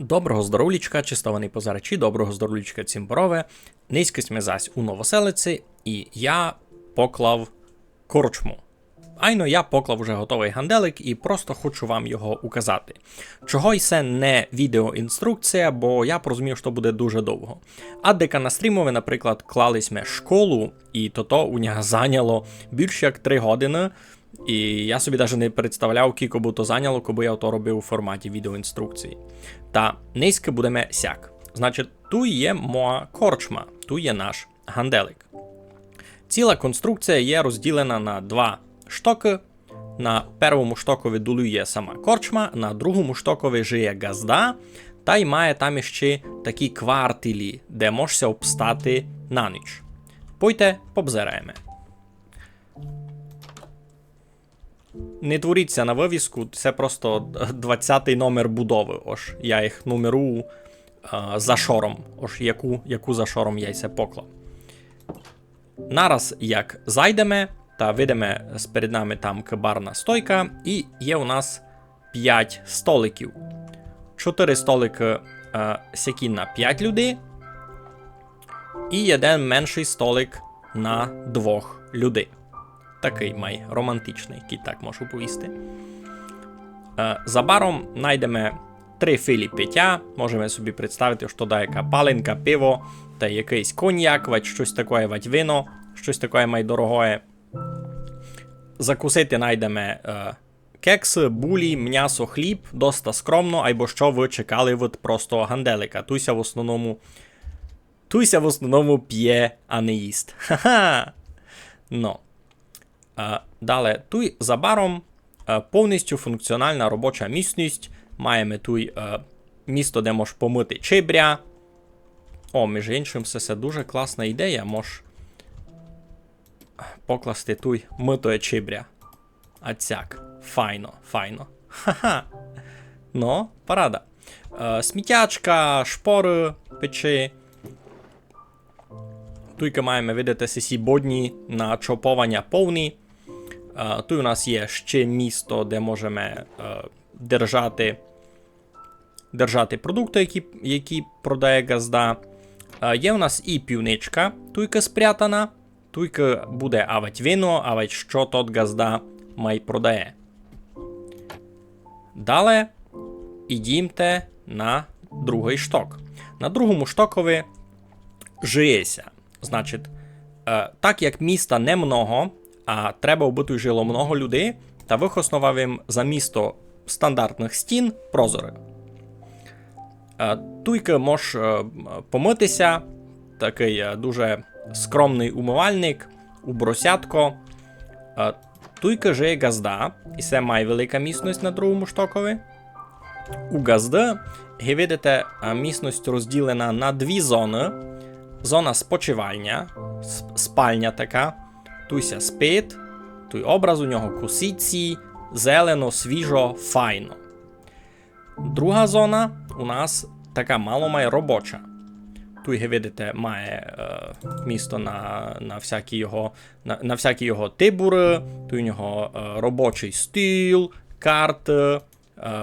Доброго здоровлічка, чистований позарачі, доброго здоровлічка цімборове. Низькість ми зась у новоселиці, і я поклав корчму. Айно я поклав уже готовий ганделик і просто хочу вам його указати. Чого й це не відеоінструкція, бо я порозумів, що буде дуже довго. А дека на стрімові, наприклад, клались ми школу, і то то у нього зайняло більше як 3 години. І я собі навіть не представляв, кілько би то зайняло, коли я то робив у форматі відеоінструкції. Та низьке будемо сяк. Значить, тут є моя корчма, тут є наш ганделик. Ціла конструкція є розділена на два штоки. На першому штокові дулює сама корчма, на другому штокові жиє газда, та й має там іще такі квартилі, де можешся обстати на ніч. Пойте, побзираємо. Не творіться на вивіску, це просто 20-й номер будови. Ож я їх нумерую а, за шором. Ож яку, яку за шором я й поклав. Нараз, як зайдемо, та видимо перед нами там барна стойка, і є у нас 5 столиків. 4 столики а, сякі на 5 людей, і один менший столик на 2 людей. Такий май романтичний, який так можу повісти. Е, за знайдемо три філі пиття. Можемо собі представити, що да яка паленка, пиво та якийсь коньяк, вать щось таке, вать вино, щось таке май дорогое. Закусити знайдемо е, кекси, булі, м'ясо, хліб, доста скромно, або що ви чекали від простого ганделика. Туйся в основному. Туйся в основному п'є, а не їсть. Ха-ха! Ну. Е, Далі, тут за баром е, повністю функціональна робоча місність. Маємо тут е, місто, де можеш помити чибря. О, між іншим, це, це дуже класна ідея. Можеш покласти тут митоє чибря. А цяк. Файно, файно. Ха-ха. Ну, парада. Е, сміттячка, шпори печі. Туйка маємо видати сесі бодні на чоповання повні. Тут у нас є ще місто, де можемо uh, держати держати продукти, які які продає газда. Є у нас і півничка, туйка спрятана. Туйка буде авать вино, авать що тот газда май продає. Далі ідімте на другий шток. На другому штокові жиється. Значить, так як міста немного, а треба вбити жило много людей, та вих основав їм за місто стандартних стін прозори. Туйки мож помитися, такий дуже скромний умивальник, убросятко. Туйка жиє газда, і це має велика місність на другому штокові. У газди, ви видите, місність розділена на дві зони. Зона спочивання, спальня така. Туйся спить, той образ у нього кусиці, зелено, свіжо, файно. Друга зона у нас така мало має робоча. Тут, ви видите, має е, місто на на, всякі його на, на всякі його тибури, тут у нього е, робочий стіл, карти, е,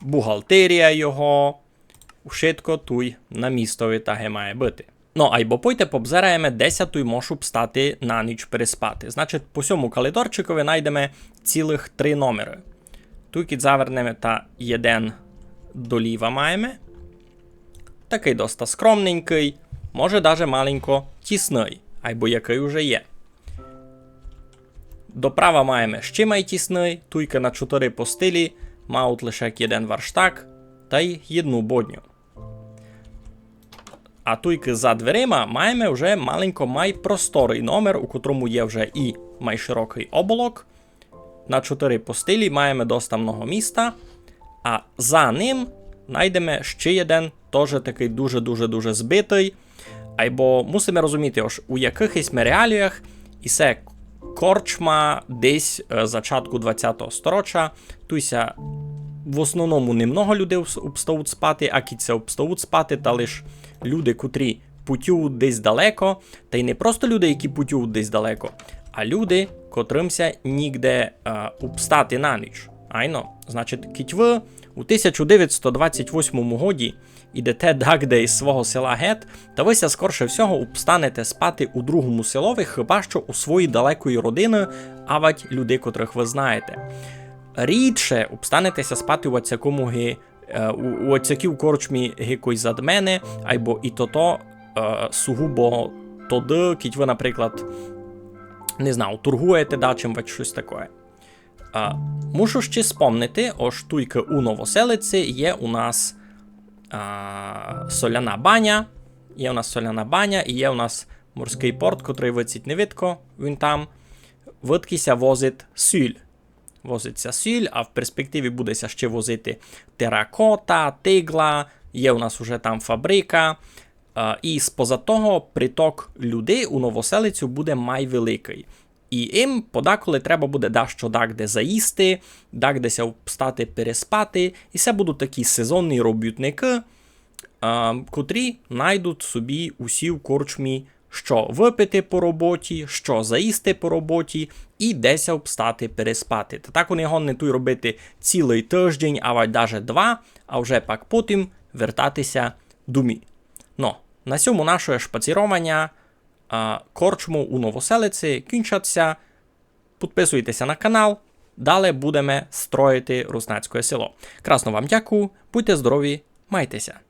бухгалтерія його. Ушитко туй на містові таге має бути. Або пойте побзираємо, десь той можу б стати на ніч переспати. Значить, по цьому калідорчикові знайдемо цілих три номери. Тут завернемо та один доліва маємо. Такий доста скромненький, може даже маленько тісний, або який уже є. Доправа маємо ще май тісний, туйка на 4 постилі, мають лише один варштак та й одну бодню. А туйки за дверима маємо вже маленько май просторий номер, у котрому є вже і май широкий оболок. На 4 постилі маємо доста много міста. А за ним знайдемо ще один, теж такий дуже-дуже-дуже збитий. Або мусимо розуміти, ось, у якихось реаліях і це корчма десь е, зачатку 20-го стороччя. Туйся в основному немного людей обстають спати, а кіця обстають спати, та лише люди, котрі путюють десь далеко, та й не просто люди, які путюють десь далеко, а люди, котримся нігде е, обстати на ніч. Айно, значить, кіть ви у 1928 годі ідете дагде із свого села гет, та вися скорше всього обстанете спати у другому селові, хіба що у своїй далекої родини, авать люди, котрих ви знаєте. Рідше обстанетеся спати у оцякому ги, е, у, оцяків корчмі гикой зад мене, або і то-то е, сугубо тоді, кіть ви, наприклад, не знаю, торгуєте да, чим ви щось таке. А, мушу ще спомнити, ось туйки у Новоселиці є у нас а, соляна баня. Є у нас соляна баня і є у нас морський порт, котрий виціть невидко, він там. Видкися возить сіль. Возиться сіль, а в перспективі будеся ще возити теракота, тигла, є у нас уже там фабрика. І споза того, приток людей у Новоселицю буде май великий. І їм подаколи треба буде дещо так де заїсти, так десь встати переспати. І це будуть такі сезонні робітники, котрі знайдуть собі усі в корчмі, що випити по роботі, що заїсти по роботі, і десь встати переспати. Та так вони не тут робити цілий тиждень, а навіть два, а вже пак потім вертатися домі. Ну, на цьому наше шпацірування а, корчму у Новоселиці кінчаться. Підписуйтеся на канал. Далі будемо строїти Руснацьке село. Красно вам дякую, будьте здорові, майтеся!